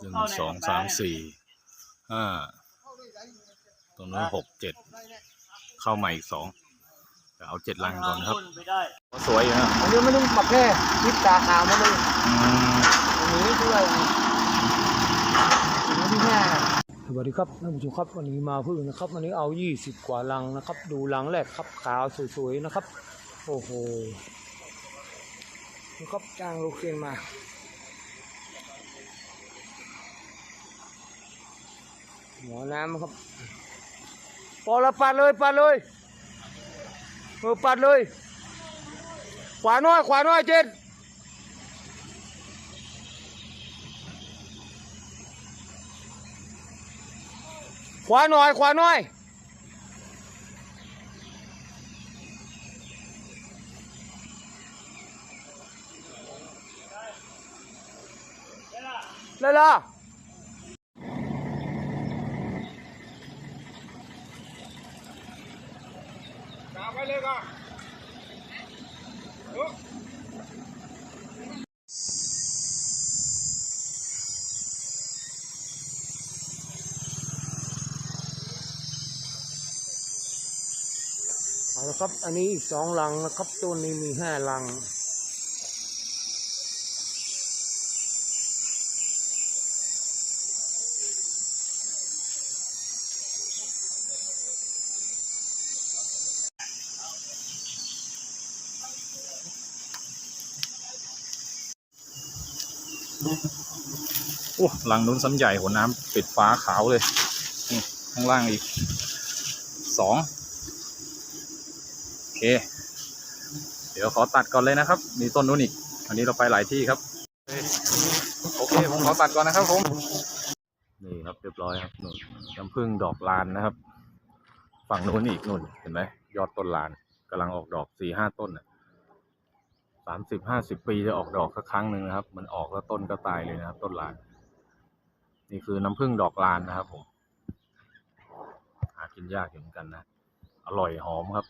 หนึ่งสองสามสี่ห้าตรงนู้นหกเจ็ดเข้าใหม่อีกสองเดี๋ยวเอาเจ็ดลังก่อนนะครับไปได้สวยอยู่นะอันนี้ไม่ต้องปรับแค่ยิบตาขาวมาเลยอืมอันนี้ด้วยอันนี้ที่แม่สวัสดีครับท่านผู้ชมครับวันนี้มาพึ่งนะครับวันนี้เอา 20 กว่าลังนะครับ ดูลังแรกครับขาวสวยๆนะครับ โอ้โหนี่ครับจ้างโลเคนมา หัวน้ำครับพอละปัดเลยปัดเลยเออปัดเลย ขวาน้อย ขวาน้อยเจ็ดขวาหน่อย ขวาหน้อยเลยล่ะ เอาละครับ อันนี้สองลังนะครับ ต้นนี้มีห้าลัง โอ้หลังนู้นซ้ำใหญ่หัวน้ำปิดฟ้าขาวเลยนี่ข้างล่างอีกสองโอเค เดี๋ยวขอตัดก่อนเลยนะครับ มีต้นนู้นอีกอันนี้เราไปหลายที่ครับโอเคผมขอตัดก่อนนะครับผมนี่ครับเรียบร้อยครับนุ่นน้ำผึ้งดอกลานนะครับ ฝั่งนู้นอีกนุ่นเห็นไหมยอดต้นลานกำลังออกดอกสี่ห้าต้นน่ะ สามสิบห้าสิบปีจะออกดอกสักครั้งหนึ่งนะครับ มันออกแล้วต้นก็ตายเลยนะครับ ต้นลาน นี่คือน้ำผึ้งดอกลานนะครับผม หากินยากเหมือนกันนะ อร่อยหอมครับ